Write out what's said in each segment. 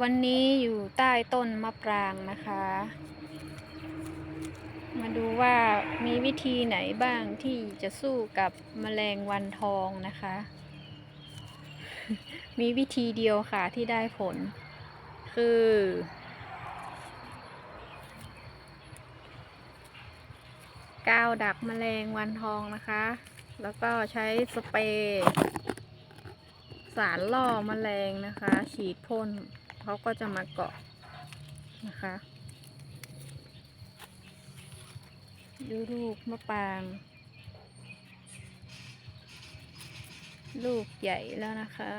วันนี้อยู่ใต้ต้นมะปรางนะคะ มาดูว่ามีวิธีไหนบ้างที่จะสู้กับแมลงวันทองนะคะ มีวิธีเดียวค่ะที่ได้ผล คือ กาวดักแมลงวันทองนะคะ แล้วก็ใช้สเปรย์สารล่อแมลงนะคะ ฉีดพ่น เขาก็จะมาเกาะนะคะ ดูลูกมะปราง ลูกใหญ่แล้วนะคะ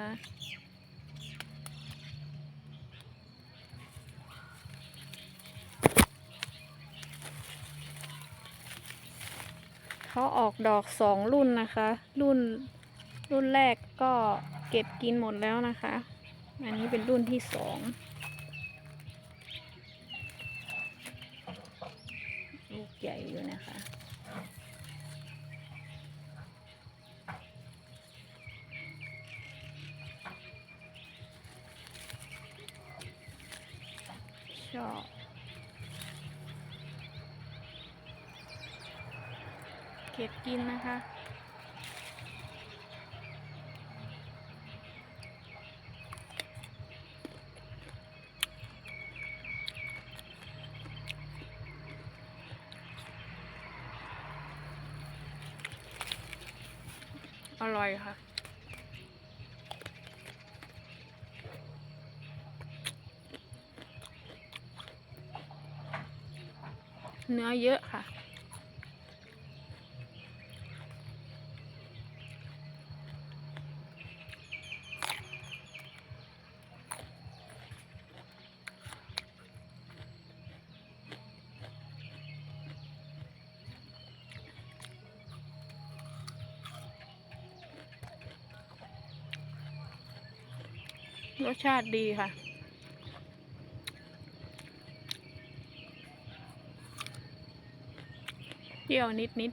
เขาออกดอกสองรุ่นนะคะ รุ่นรุ่นแรกก็เก็บกินหมดแล้วนะคะ อันนี้เป็นรุ่นที่สองลูกใหญ่อยู่นะคะชอบเก็บกินนะคะ อร่อยค่ะเนื้อเยอะค่ะ รสชาติดีค่ะเปรี้ยวนิดนิด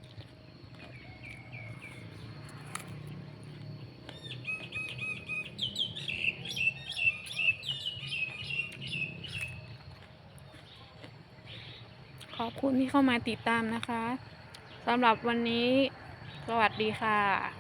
ขอบคุณที่เข้ามาติดตามนะคะสำหรับวันนี้ สวัสดีค่ะ